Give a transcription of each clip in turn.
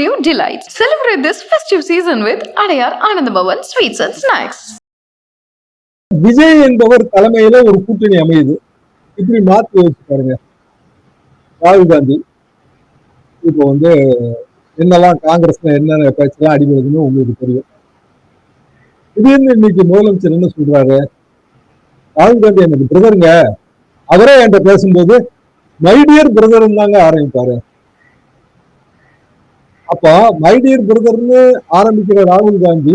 festive delights. Celebrate this festive season with Adayar Anandabhavan Sweets and Snacks. Vijay என்பவர் தலைமையில ஒரு கூட்டணி அமையுது. இப்படி மாத்தி யோசிச்சு பாருங்க. ராகுல் காந்தி. இப்போ வந்து என்னெல்லாம் காங்கிரஸ்ல என்னென்ன பேச்செல்லாம் அடிபடுதுன்னு உங்களுக்கு தெரியும். திடீர்னு இன்னைக்கு முதலமைச்சர் என்ன சொல்றாரு? ராகுல் காந்தி எனக்கு பிரதருங்க. அவரே என்கிட்ட பேசும்போது மைடியர் பிரதர் தாங்க ஆரம்பிப்பாரு. அப்ப மைடியர் பிரதர்னு ஆரம்பிக்கிற ராகுல் காந்தி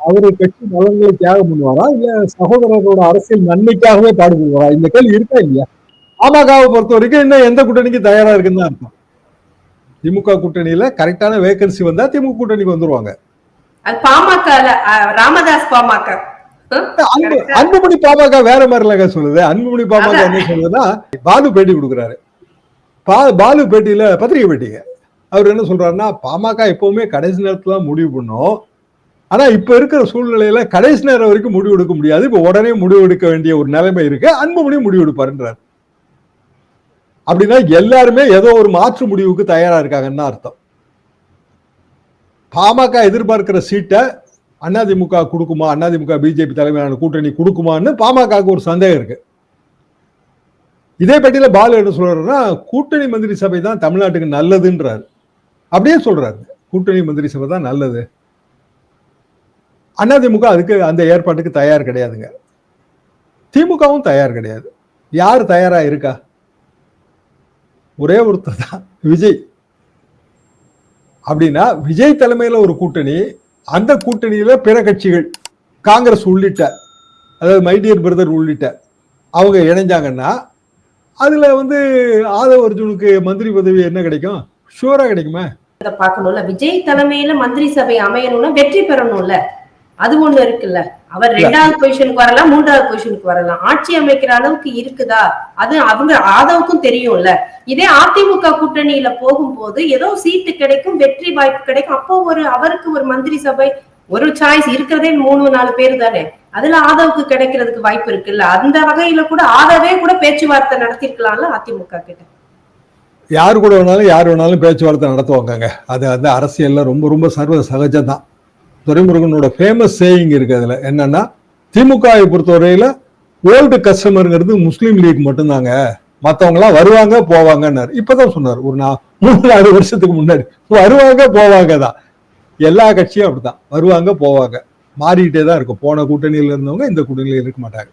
அவரு கட்சி நலன்களை தியாகம் பண்ணுவாரா? இல்ல சகோதரரோட அரசியல் நன்மைக்காகவே பாடுபடுவாரா? இந்த கேள்வி இருக்கா இல்லையா? பாமகவை பொறுத்த வரைக்கும் இன்னும் எந்த கூட்டணிக்கு தயாரா இருக்குன்னு தான் அர்த்தம் திமுக கூட்டணியில கரெக்டான வேகன்சி வந்தா திமுக கூட்டணிக்கு வந்துருவாங்க. பாமக ராமதாஸ் பாமக. அன்புமணி பாமக வேற மாதிரி இல்லங்க சொல்லுது. அன்புமணி பாமக என்ன சொல்லுதுன்னா பாலு பேட்டி கொடுக்குறாரு. பா பாலு பேட்டியில பத்திரிகை பேட்டிங்க. அவர் என்ன சொல்றாருன்னா பாமக எப்பவுமே கடைசி நேரத்துல தான் முடிவு பண்ணும். ஆனா இப்ப இருக்கிற சூழ்நிலையில கடைசி நேரம் வரைக்கும் முடிவு எடுக்க முடியாது. இப்ப உடனே முடிவு எடுக்க வேண்டிய ஒரு நிலைமை இருக்கு. அன்புமணி முடிவு எடுப்பாருன்றார். அப்படின்னா எல்லாருமே ஏதோ ஒரு மாற்று முடிவுக்கு தயாரா இருக்காங்கன்னு தான் அர்த்தம். பாமக எதிர்பார்க்கிற சீட்டை அதிமுக கொடுக்குமா? அதிமுக பிஜேபி தலைமையிலான கூட்டணி கொடுக்குமான்னு பாமகவுக்கு ஒரு சந்தேகம் இருக்கு. இதே பட்டியல பாலு என்ன சொல்றாருன்னா கூட்டணி மந்திரி சபை தான் தமிழ்நாட்டுக்கு நல்லதுன்றாரு. அப்படியே சொல்றாரு. கூட்டணி மந்திரி சபை தான் நல்லது. அதிமுக அதுக்கு அந்த ஏற்பாட்டுக்கு தயார் கிடையாதுங்க. திமுகவும் தயார் கிடையாது. யார் தயாரா இருக்கா? ஒரே ஒருத்தர் தான். விஜய். அப்படின்னா விஜய் தலைமையில் ஒரு கூட்டணி அந்த கூட்டணியில் பிற கட்சிகள் காங்கிரஸ் உள்ளிட்ட அதாவது மைடியர் பிரதர் உள்ளிட்ட அவங்க இணைஞ்சாங்கன்னா அதில் வந்து ஆதவ அர்ஜுனுக்கு மந்திரி பதவி என்ன கிடைக்கும்? ஷூரா கிடைக்குமா? இத பார்க்கணும்ல. விஜய் தலைமையில மந்திரி சபை அமையணும்னா வெற்றி பெறணும்ல. அது ஒண்ணு இருக்குல்ல. அவர் ரெண்டாவது பொசிஷனுக்கு வரலாம் மூன்றாவது பொசிஷனுக்கு வரலாம். ஆட்சி அமைக்கிற அளவுக்கு இருக்குதா? அது அவங்க ஆதவுக்கும் தெரியும்ல. இதே அதிமுக கூட்டணியில போகும்போது ஏதோ சீட்டு கிடைக்கும் வெற்றி வாய்ப்பு கிடைக்கும். அப்போ ஒரு அவருக்கு ஒரு மந்திரி சபை ஒரு சாய்ஸ் இருக்கிறதே மூணு நாலு பேர் தானே. அதுல ஆதவுக்கு கிடைக்கிறதுக்கு வாய்ப்பு இருக்குல்ல. அந்த வகையில கூட ஆதவே கூட பேச்சுவார்த்தை நடத்திருக்கலாம்ல அதிமுக கிட்ட. யார் கூட வேணாலும் யார் வேணாலும் பேச்சுவார்த்தை நடத்துவாங்கங்க. அது வந்து அரசியலில் ரொம்ப ரொம்ப சர்வ சகஜம் தான் துரைமுருகனோட ஃபேமஸ் சேயிங் இருக்குது அதில். என்னன்னா திமுகவை பொறுத்தவரையில் ஓல்டு கஸ்டமருங்கிறது முஸ்லீம் லீக் மட்டும்தாங்க. மற்றவங்களாம் வருவாங்க போவாங்கன்னாரு. இப்போதான் சொன்னார். ஒரு நா மூணு நாலு வருஷத்துக்கு முன்னாடி. வருவாங்க போவாங்க தான் எல்லா கட்சியும் அப்படிதான் வருவாங்க போவாங்க. மாறிக்கிட்டே தான் இருக்கும். போன கூட்டணியில் இருந்தவங்க இந்த கூட்டணியில் இருக்க மாட்டாங்க.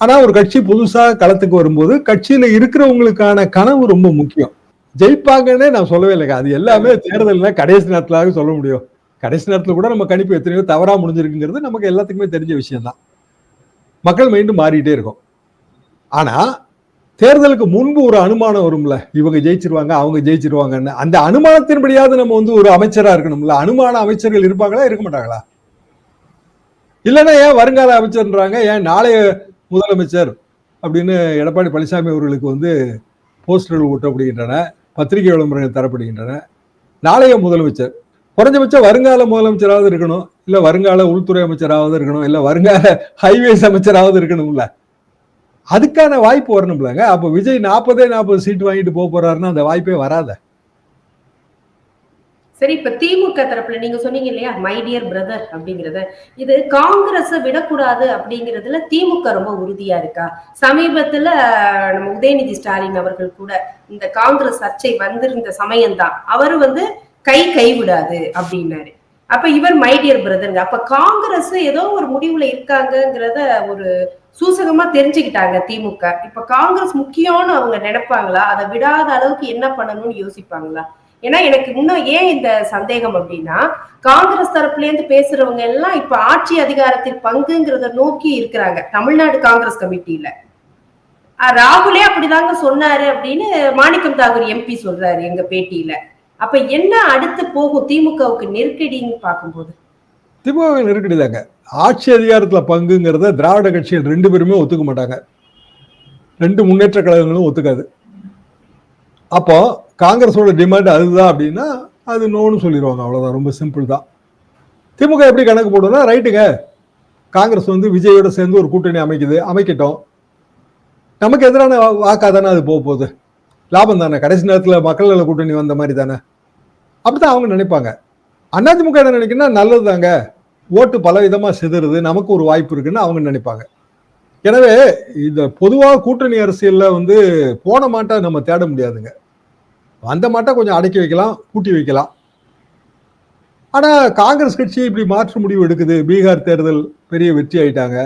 ஆனா ஒரு கட்சி புதுசா களத்துக்கு வரும்போது கட்சியில இருக்கிறவங்களுக்கான கனவு ரொம்ப முக்கியம். ஜெயிப்பாங்கன்னே நான் சொல்லவே இல்லைங்க. அது எல்லாமே தேர்தல்னா கடைசி நேரத்தில் சொல்ல முடியும். கடைசி நேரத்தில் கூட நம்ம கணிப்பு எத்தனையோ தவறா முடிஞ்சிருக்குங்கிறது நமக்கு எல்லாத்துக்குமே தெரிஞ்ச விஷயம் தான் மக்கள் மைண்டு மாறிட்டே இருக்கும். ஆனா தேர்தலுக்கு முன்பு ஒரு அனுமானம் வரும்ல. இவங்க ஜெயிச்சிருவாங்க அவங்க ஜெயிச்சிருவாங்கன்னு. அந்த அனுமானத்தின்படியாவது நம்ம வந்து ஒரு அமைச்சரா இருக்கணும்ல. அனுமான அமைச்சர்கள் இருப்பாங்களா இருக்க மாட்டாங்களா? இல்லைன்னா ஏன் வருங்கால அமைச்சர்ன்றாங்க ஏன் நாளைய முதலமைச்சர் அப்படின்னு எடப்பாடி பழனிசாமி அவர்களுக்கு வந்து போஸ்டர்கள் ஊட்டப்படுகின்றன பத்திரிகை விளம்பரங்கள் தரப்படுகின்றன. நாளைய முதலமைச்சர் குறைஞ்சபட்சம் வருங்கால முதலமைச்சராவது இருக்கணும் இல்லை வருங்கால உள்துறை அமைச்சராவது இருக்கணும் இல்லை வருங்கால ஹைவேஸ் அமைச்சராவது இருக்கணும்ல. அதுக்கான வாய்ப்பு வரணும்லங்க. அப்போ விஜய் நாற்பதே நாற்பது சீட் வாங்கிட்டு போக போறாருன்னா அந்த வாய்ப்பே வராத. சரி இப்ப திமுக தரப்புல நீங்க சொன்னீங்க இல்லையா மை டியர் பிரதர் அப்படிங்கறத. இது காங்கிரஸ விடக்கூடாது அப்படிங்கறதுல திமுக ரொம்ப உறுதியா இருக்கா? சமீபத்துல நம்ம உதயநிதி ஸ்டாலின் அவர்கள் கூட இந்த காங்கிரஸ் சர்ச்சை வந்திருந்த சமயம்தான். அவரு வந்து கை கைவிடாது அப்படின்னாரு. அப்ப இவர் மை டியர் பிரதருங்க அப்ப காங்கிரஸ் ஏதோ ஒரு முடிவுல இருக்காங்கிறத ஒரு சூசகமா தெரிஞ்சுக்கிட்டாங்க திமுக. இப்ப காங்கிரஸ் முக்கியம்னு அவங்க நினைப்பாங்களா? அதை விடாத அளவுக்கு என்ன பண்ணணும்னு யோசிப்பாங்களா? ஏன்னா எனக்கு இன்னும் ஏன் இந்த சந்தேகம் அப்படின்னா காங்கிரஸ் தரப்புல இருந்து பேசுறவங்க எல்லாம் இப்ப ஆட்சி அதிகாரத்தில் பங்குங்கிறத நோக்கி இருக்கிறாங்க தமிழ்நாடு காங்கிரஸ் கமிட்டியில. ராகுலே அப்படிதாங்க சொன்னாரு அப்படின்னு மாணிக்கம் தாகூர் எம்பி சொல்றாரு எங்க பேட்டியில. அப்ப என்ன அடுத்து போகும் திமுகவுக்கு நெருக்கடின்னு பார்க்கும்போது? திமுக நெருக்கடி தாங்க ஆட்சி அதிகாரத்துல பங்குங்கிறத திராவிட கட்சிகள் ரெண்டு பேருமே ஒத்துக்க மாட்டாங்க. ரெண்டு முன்னேற்ற கழகங்களும் ஒத்துக்காது. அப்போ காங்கிரஸோட டிமாண்ட் அதுதான் அப்படின்னா அது நோன்னு சொல்லிடுவாங்க. அவ்வளோதான் ரொம்ப சிம்பிள் தான். திமுக எப்படி கணக்கு போடுவோம்னா ரைட்டுங்க காங்கிரஸ் வந்து விஜயோட சேர்ந்து ஒரு கூட்டணி அமைக்குது. அமைக்கட்டும். நமக்கு எதிரான வா- வாக்கா தானே அது போக போகுது. லாபம் தானே. கடைசி நேரத்தில் மக்கள் நல கூட்டணி வந்த மாதிரி தானே. அப்படிதான் அவங்க நினைப்பாங்க. அதிமுக என்ன நினைக்குன்னா நல்லதுதாங்க. ஓட்டு பல விதமாக சிதறுது. நமக்கு ஒரு வாய்ப்பு இருக்குன்னு அவங்க நினைப்பாங்க. எனவே இந்த பொதுவாக கூட்டணி அரசியலில் வந்து போன மாட்டா நம்ம தேட முடியாதுங்க. வந்த மாட்டா கொஞ்சம் அடக்கி வைக்கலாம் கூட்டி வைக்கலாம். ஆனால் காங்கிரஸ் கட்சி இப்படி மாற்று முடிவு எடுக்குது. பீகார் தேர்தல் பெரிய வெற்றி ஆயிட்டாங்க.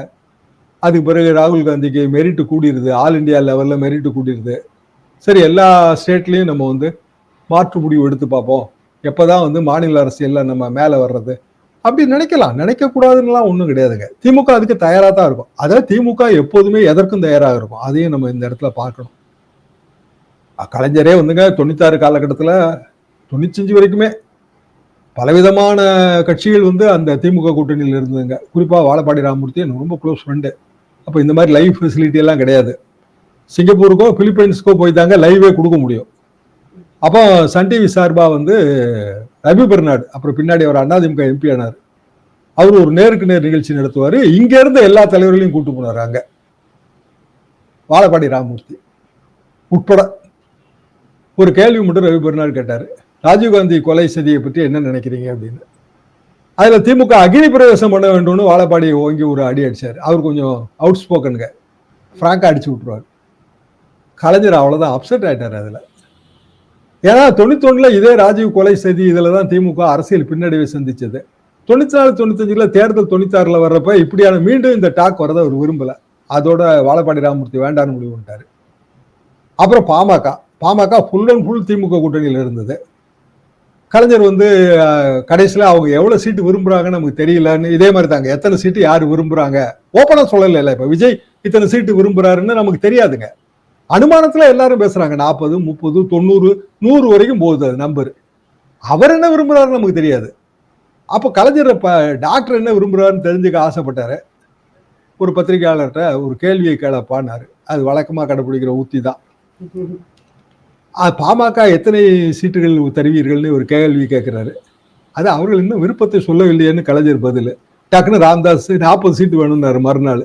அதுக்கு பிறகு ராகுல் காந்திக்கு மெரிட்டு கூடிடுது ஆல் இந்தியா லெவலில் மெரிட்டு கூடிடுது சரி எல்லா ஸ்டேட்லேயும் நம்ம வந்து மாற்று முடிவு எடுத்து பார்ப்போம். எப்போ தான் வந்து மாநில அரசியலில் நம்ம மேலே வர்றது? அப்படி நினைக்கலாம். நினைக்க கூடாதுன்னுலாம் ஒன்றும் கிடையாதுங்க. திமுக அதுக்கு தயாராக தான் இருக்கும். அதாவது திமுக எப்போதுமே எதற்கும் தயாராக இருக்கும். அதையும் நம்ம இந்த இடத்துல பார்க்கணும். கலைஞரே வந்துங்க தொண்ணூத்தாறு காலகட்டத்தில் தொண்ணூத்தஞ்சு வரைக்குமே பலவிதமான கட்சிகள் வந்து அந்த திமுக கூட்டணியில் இருந்ததுங்க. குறிப்பாக வாழப்பாடி ராமமூர்த்தி எனக்கு ரொம்ப க்ளோஸ் ஃப்ரெண்டு அப்போ இந்த மாதிரி லைவ் ஃபெசிலிட்டி எல்லாம் கிடையாது. சிங்கப்பூருக்கோ பிலிப்பைன்ஸ்க்கோ போய் தாங்க லைவே கொடுக்க முடியும். அப்போ சன் டிவி சார்பாக வந்து ரவி பெர்னாடு அப்புறம் பின்னாடி அவர் அதிமுக எம்பி ஆனார். அவர் ஒரு நேருக்கு நேர் நிகழ்ச்சி நடத்துவார். இங்கேருந்து எல்லா தலைவர்களையும் கூட்டு போனார் அங்கே. வாழப்பாடி ராமமூர்த்தி உட்பட. ஒரு கேள்வி மட்டும் ரவி பெருநாள் கேட்டார். ராஜீவ்காந்தி கொலை சதியை பற்றி என்ன நினைக்கிறீங்க அப்படின்னு. அதில் திமுக அக்னி பிரவேசம் பண்ண வேண்டும்னு வாழப்பாடி ஓங்கி ஒரு அடி அடிச்சார். அவர் கொஞ்சம் அவுட் ஸ்போக்கனுங்க ஃப்ராங்காக அடிச்சு விட்ருவார் கலைஞர் அவ்வளோதான் அப்செட் ஆகிட்டார் அதில். ஏன்னா தொண்ணூத்தொன்னுல இதே ராஜீவ் கொலை செய்தி இதுல தான் திமுக அரசியல் பின்னடைவை சந்திச்சது. தொண்ணூத்தி நாலு தொண்ணூத்தஞ்சுல தேர்தல் தொண்ணூத்தாறுல வர்றப்ப இப்படியான மீண்டும் இந்த டாக் வரதை அவர் விரும்பல. அதோட வாழப்பாடி ராமமூர்த்தி வேண்டான்னு முடிவு பண்ணிட்டாரு. அப்புறம் PMK. PMK full and full DMK கூட்டணியில் இருந்தது. கலைஞர் வந்து கடைசியில் அவங்க எவ்வளோ சீட்டு விரும்புகிறாங்கன்னு நமக்கு தெரியலன்னு இதே மாதிரி தாங்க எத்தனை சீட்டு யார் விரும்புகிறாங்க ஓப்பனாக சொல்லலை இல்லை இப்போ. விஜய் இத்தனை சீட்டு விரும்புகிறாருன்னு நமக்கு தெரியாதுங்க. அனுமானத்தில் எல்லாரும் பேசுகிறாங்க நாற்பது முப்பது தொண்ணூறு நூறு வரைக்கும் போகுது அது நம்பர் அவர் என்ன விரும்புகிறாரு நமக்கு தெரியாது. அப்போ கலைஞர் இப்போ டாக்டர் என்ன விரும்புகிறாருன்னு தெரிஞ்சுக்க ஆசைப்பட்டாரு. ஒரு பத்திரிகையாளர்கிட்ட ஒரு கேள்வியை கேளப்பான்னாரு. அது வழக்கமாக கடைபிடிக்கிற உத்தி தான். அது பாமக எத்தனை சீட்டுகள் தருவீர்கள்னு ஒரு கேள்வி கேட்குறாரு அது அவர்கள் இன்னும் விருப்பத்தை சொல்லவில்லையேன்னு கலைஞர் பதில். டக்குன்னு ராம்தாஸ் நாற்பது சீட்டு வேணும்னாரு மறுநாள்.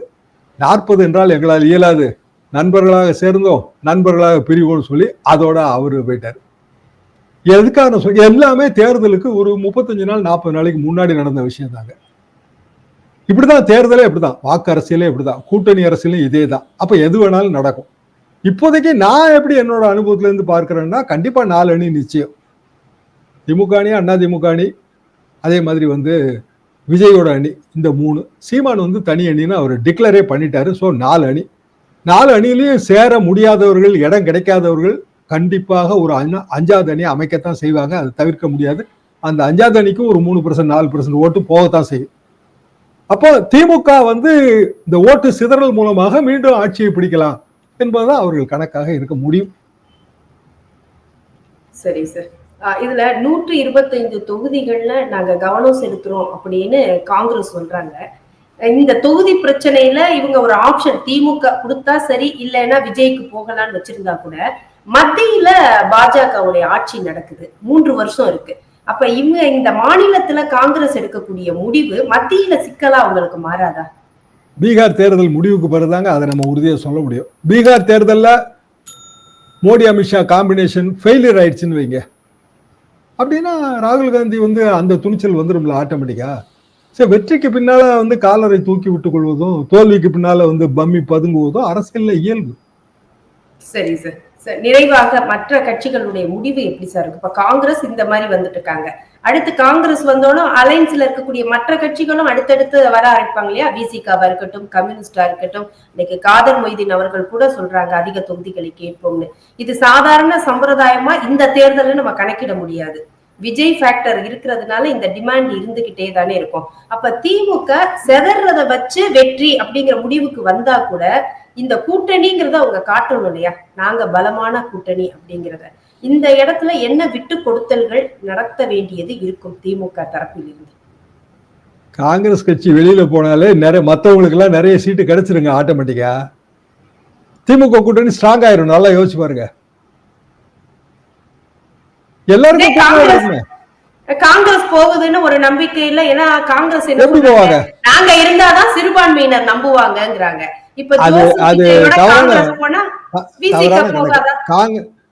நாற்பது என்றால் எங்களால் இயலாது. நண்பர்களாக சேர்ந்தோம் நண்பர்களாக பிரிவோம்னு சொல்லி அதோட அவர் போயிட்டார். எதுக்காக நான் எல்லாமே தேர்தலுக்கு ஒரு முப்பத்தஞ்சு நாள் நாற்பது நாளைக்கு முன்னாடி நடந்த விஷயம் தாங்க. இப்படிதான் தேர்தலே இப்படிதான். வாக்கு அரசியலே இப்படிதான். கூட்டணி அரசியலும் இதே தான் அப்போ எது வேணாலும் நடக்கும். இப்போதைக்கு நான் எப்படி என்னோட அனுபவத்திலேருந்து பார்க்குறேன்னா கண்டிப்பாக நாலு அணி நிச்சயம். திமுக அணி அண்ணா திமுக அணி அதே மாதிரி வந்து விஜயோட அணி இந்த மூணு. சீமான் வந்து தனி அணின்னு அவர் டிக்ளரே பண்ணிட்டாரு. ஸோ நாலு அணி. நாலு அணியிலையும் சேர முடியாதவர்கள் இடம் கிடைக்காதவர்கள் கண்டிப்பாக ஒரு அஞ்சாவது அணி அமைக்கத்தான் செய்வாங்க. அதை தவிர்க்க முடியாது. அந்த அஞ்சாவது அணிக்கும் ஒரு மூணு பர்சன்ட் நாலு பர்சன்ட் ஓட்டு போகத்தான் செய்யும். அப்போ திமுக வந்து இந்த ஓட்டு சிதறல் மூலமாக மீண்டும் ஆட்சியை பிடிக்கலாம் என்பதுதான் அவர்கள் கணக்காக இருக்க முடியும். சரி சார் ஆஹ் இதுல நூற்று இருபத்தைந்து தொகுதிகள்ல நாங்க கவனம் செலுத்துறோம் அப்படின்னு காங்கிரஸ் சொல்றாங்க. இந்த தொகுதி பிரச்சனையில இவங்க ஒரு ஆப்ஷன் திமுக கொடுத்தா சரி இல்லைன்னா விஜய்க்கு போகலான்னு வச்சிருந்தா கூட மத்தியில பாஜகவுடைய ஆட்சி நடக்குது. மூன்று வருஷம் இருக்கு. அப்ப இவங்க இந்த மாநிலத்துல காங்கிரஸ் எடுக்கக்கூடிய முடிவு மத்தியில சிக்கலா அவங்களுக்கு மாறாதா? பீகார் தேர்தல் முடிவுக்கு பிறகுதாங்க அதை நம்ம உறுதியாக சொல்ல முடியும். பீகார் தேர்தலில் மோடி அமித்ஷா காம்பினேஷன் ஃபெயிலியர் ஆயிடுச்சுன்னு வைங்க. அப்படின்னா ராகுல் காந்தி வந்து அந்த துணிச்சல் வந்துடும்ல ஆட்டோமேட்டிக்கா சரி வெற்றிக்கு பின்னால வந்து காலரை தூக்கி விட்டுக் கொள்வதும் தோல்விக்கு பின்னால வந்து பம்மி பதுங்குவதும் அரசியல்ல இயல்பு. சரி சார். சார் நிறைவாக மற்ற கட்சிகளுடைய முடிவு எப்படி சார் இருக்கு? இப்ப காங்கிரஸ் இந்த மாதிரி வந்துட்டு இருக்காங்க. அடுத்து காங்கிரஸ் வந்தோடும் அலைன்ஸ்ல இருக்கக்கூடிய மற்ற கட்சிகளும் அடுத்தடுத்து வர ஆரம்பிப்பாங்க இல்லையா? விசிகாவா இருக்கட்டும் கம்யூனிஸ்டா இருக்கட்டும். இன்னைக்கு காதர் மொய்தீன் அவர்கள் கூட சொல்றாங்க அதிக தொகுதிகளை கேட்போம்னு. இது சாதாரண சம்பிரதாயமா இந்த தேர்தல்ல நம்ம கணக்கிட முடியாது. விஜய் ஃபேக்டர் இருக்கிறதுனால இந்த டிமாண்ட் இருந்துகிட்டே தானே இருக்கும். அப்ப திமுக செதறத வச்சு வெற்றி அப்படிங்கிற முடிவுக்கு வந்தா கூட இந்த கூட்டணிங்கிறத அவங்க காட்டணும் இல்லையா? நாங்க பலமான கூட்டணி அப்படிங்கிறத. இந்த இடத்துல என்ன விட்டு கொடுத்தல்கள் நடத்த வேண்டியது இருக்கும் திமுக தரப்பில் இருந்து காங்கிரஸ் கட்சி வெளியில போனாலே நிறைய மற்றவங்களுக்கு எல்லாம் நிறைய சீட்டு கிடைச்சிருங்க ஆட்டோமேட்டிக்கா. திமுக கூட்டணி ஸ்ட்ராங் ஆயிரும் நல்லா யோசிச்சு பாருங்க. எல்லாருக்கும் கூட்டணி காங்கிரஸ். காங்கிரஸ் போகுதுன்னு ஒரு நம்பிக்கை இல்ல. ஏன்னா காங்கிரஸ் நாங்க இருந்தாதான் சிறுபான்மையினர் நம்புவாங்கங்கிறாங்க. இப்ப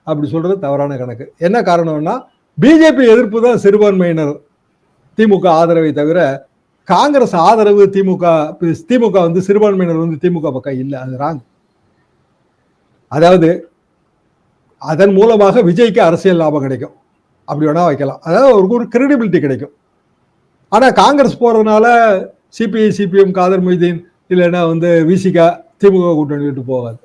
அப்படி சொல்றது தவறான கணக்கு. என்ன காரணம்னா பிஜேபி எதிர்ப்பு தான் சிறுபான்மையினர் திமுக ஆதரவை தவிர காங்கிரஸ் ஆதரவு திமுக திமுக வந்து சிறுபான்மையினர் வந்து திமுக பக்கம் இல்லை. அது ராங் அதாவது அதன் மூலமாக விஜய்க்கு அரசியல் லாபம் கிடைக்கும். அப்படி வேணா வைக்கலாம். அதாவது அவருக்கு ஒரு கிரெடிபிலிட்டி கிடைக்கும். ஆனா காங்கிரஸ் போறதுனால சிபிஐ சிபிஎம் காதர் மொய்தீன் இல்லைன்னா வந்து விசிகா திமுக கூட்டணி விட்டு போகாது.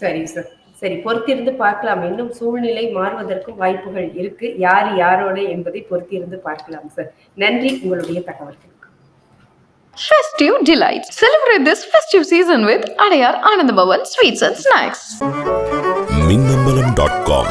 சரி சார் சரி பொறுத்திருந்து பார்க்கலாம். இன்னும் சூழ்நிலை மாறுவதற்கும் வாய்ப்புகள் இருக்கு. யார் யாரோட என்பதை பொறுத்திருந்து பார்க்கலாம் சார் நன்றி. உங்களுடைய தகவல்களுக்கு Festive delights. Celebrate this festive season with Adayar Anandabhavan Sweets and Snacks. Com